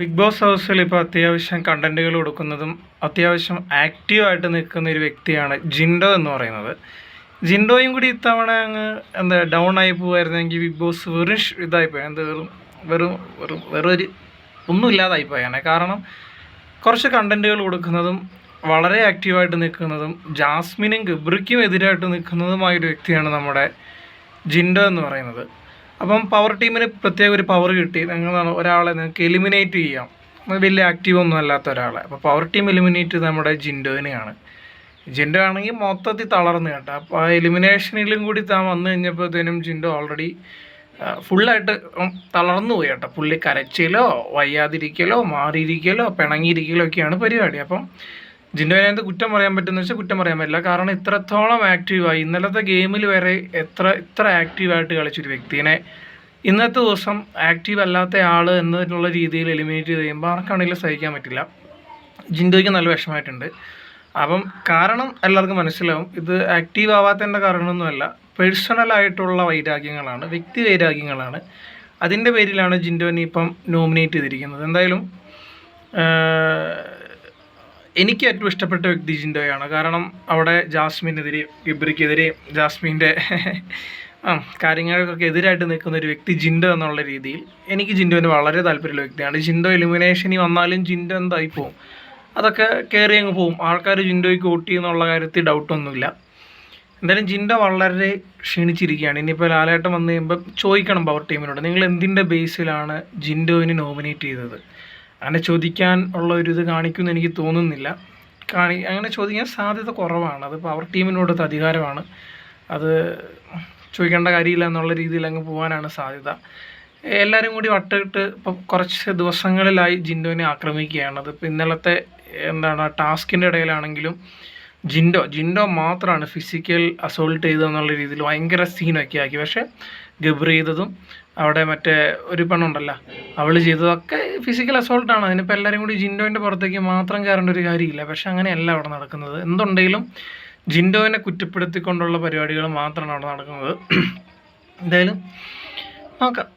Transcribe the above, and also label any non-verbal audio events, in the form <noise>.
Big boss ഹൗസിൽ ഇപ്പോൾ അത്യാവശ്യം കണ്ടന്റുകൾ കൊടുക്കുന്നതും അത്യാവശ്യം ആക്റ്റീവായിട്ട് നിൽക്കുന്ന ഒരു വ്യക്തിയാണ് ജിൻഡോ എന്ന് പറയുന്നത്. ജിൻഡോയും കൂടി ഇത്തവണ അങ്ങ് എന്താ ഡൗൺ ആയി പോകുമായിരുന്നെങ്കിൽ ബിഗ് ബോസ് വെറും ഇതായിപ്പോയി എന്താ വെറും വെറും വെറും വെറും ഒരു ഒന്നും ഇല്ലാതായി പോയാണ്. കാരണം കുറച്ച് കണ്ടന്റുകൾ കൊടുക്കുന്നതും വളരെ ആക്റ്റീവായിട്ട് നിൽക്കുന്നതും ജാസ്മിനും ഗബ്രിക്കും എതിരായിട്ട് നിൽക്കുന്നതുമായ ഒരു വ്യക്തിയാണ് നമ്മുടെ ജിൻഡോ എന്ന് പറയുന്നത്. അപ്പം പവർ ടീമിന് പ്രത്യേക ഒരു പവർ കിട്ടി. നിങ്ങളാണ് ഒരാളെ നിങ്ങൾക്ക് എലിമിനേറ്റ് ചെയ്യാം. വലിയ ആക്റ്റീവ് ഒന്നും അല്ലാത്ത ഒരാളെ. അപ്പോൾ പവർ ടീം എലിമിനേറ്റ് നമ്മുടെ ജിൻഡോനെയാണ്. ജിൻഡോ ആണെങ്കിൽ മൊത്തത്തിൽ തളർന്നു കേട്ടോ. അപ്പോൾ ആ എലിമിനേഷനിലും കൂടി താൻ വന്നു കഴിഞ്ഞപ്പോഴത്തേനും ജിൻഡോ ഓൾറെഡി ഫുള്ളായിട്ട് തളർന്നു പോയി കേട്ടോ. പുള്ളി കരച്ചിലോ വയ്യാതിരിക്കലോ മാറിയിരിക്കലോ പിണങ്ങിയിരിക്കലോ ഒക്കെയാണ് പരിപാടി. അപ്പം ജിൻഡോനെ കുറ്റം പറയാൻ പറ്റുന്ന വെച്ചാൽ കുറ്റം പറയാൻ പറ്റില്ല. കാരണം ഇത്രത്തോളം ആക്റ്റീവായി ഇന്നലത്തെ ഗെയിമിൽ വരെ എത്ര ഇത്ര ആക്റ്റീവായിട്ട് കളിച്ചൊരു വ്യക്തിനെ ഇന്നത്തെ ദിവസം ആക്റ്റീവ് അല്ലാത്ത ആൾ എന്നുള്ള രീതിയിൽ എലിമിനേറ്റ് ചെയ്ത് കഴിയുമ്പോൾ ആർക്കാണെങ്കിലും സഹിക്കാൻ പറ്റില്ല. ജിൻഡോയ്ക്ക് നല്ല വിഷമമായിട്ടുണ്ട്. അപ്പം കാരണം എല്ലാവർക്കും മനസ്സിലാവും ഇത് ആക്റ്റീവ് ആവാത്തതിന്റെ കാരണമൊന്നുമല്ല പേഴ്സണലായിട്ടുള്ള വൈരാഗ്യങ്ങളാണ് വ്യക്തി വൈരാഗ്യങ്ങളാണ്. അതിന്റെ പേരിലാണ് ജിൻഡോനെ ഇപ്പം നോമിനേറ്റ് ചെയ്തിരിക്കുന്നത്. എന്തായാലും എനിക്ക് ഏറ്റവും ഇഷ്ടപ്പെട്ട വ്യക്തി ജിൻഡോയാണ്. കാരണം അവിടെ ജാസ്മിനെതിരെ ഗിബ്രിക്കെതിരെ ജാസ്മിന്റെ <laughs> കാര്യങ്ങൾക്കൊക്കെ എതിരായിട്ട് നിൽക്കുന്ന ഒരു വ്യക്തി ജിൻഡോ എന്നുള്ള രീതിയിൽ എനിക്ക് ജിൻഡോന് വളരെ താല്പര്യമുള്ള വ്യക്തിയാണ്. ജിൻഡോ എലിമിനേഷനിൽ വന്നാലും ജിൻഡോ എന്തായി പോവും? അതൊക്കെ കയറി അങ്ങ് പോവും. ആൾക്കാർ ജിൻഡോയ്ക്ക് വോട്ട് ചെയ്യുന്നുള്ള കാര്യത്തിൽ ഡൗട്ടൊന്നുമില്ല എന്തായാലും ജിൻഡോ വളരെ ക്ഷീണിച്ചിരിക്കുകയാണ്. ഇനിയിപ്പോൾ ലാലേട്ടം വന്നു കഴിയുമ്പോൾ ചോദിക്കണം പവർ ടീമിനോട് നിങ്ങൾ എന്തിന്റെ ബേസിലാണ് ജിൻഡോവിനെ നോമിനേറ്റ് ചെയ്തത്? അങ്ങനെ ചോദിക്കാൻ ഉള്ള ഒരു ഇത് കാണിക്കുമെന്ന് എനിക്ക് തോന്നുന്നില്ല. കാണി അങ്ങനെ ചോദിക്കാൻ സാധ്യത കുറവാണ്. അത് പവർ ടീമിനോടത്ത് അധികാരമാണ്. അത് ചോദിക്കേണ്ട കാര്യമില്ല എന്നുള്ള രീതിയിൽ അങ്ങ് പോകാനാണ് സാധ്യത. എല്ലാവരും കൂടി വട്ടിട്ട് ഇപ്പം കുറച്ച് ദിവസങ്ങളിലായി ജിൻഡോനെ ആക്രമിക്കുകയാണ്. അതിപ്പോൾ ഇന്നലത്തെ എന്താണ് ടാസ്കിന്റെ ഇടയിലാണെങ്കിലും ജിൻഡോ ജിൻഡോ മാത്രമാണ് ഫിസിക്കൽ അസോൾട്ട് ചെയ്തത് എന്നുള്ള രീതിയിൽ ഭയങ്കര സീനൊക്കെ ആക്കി. പക്ഷേ ഗബ്രി ചെയ്തതും അവിടെ മറ്റേ ഒരു പെണ്ണുണ്ടല്ലോ അവൾ ചെയ്തതൊക്കെ ഫിസിക്കൽ അസോൾട്ടാണ് അതിനിപ്പോൾ എല്ലാവരും കൂടി ജിൻഡോന്റെ പുറത്തേക്ക് മാത്രം കയറേണ്ട ഒരു കാര്യമില്ല. പക്ഷെ അങ്ങനെയല്ല അവിടെ നടക്കുന്നത്. എന്തുണ്ടെങ്കിലും ജിൻഡോവിനെ കുറ്റപ്പെടുത്തിക്കൊണ്ടുള്ള പരിപാടികൾ മാത്രമാണ് അവിടെ നടക്കുന്നത്. <clears throat> എന്തായാലും നോക്കാം.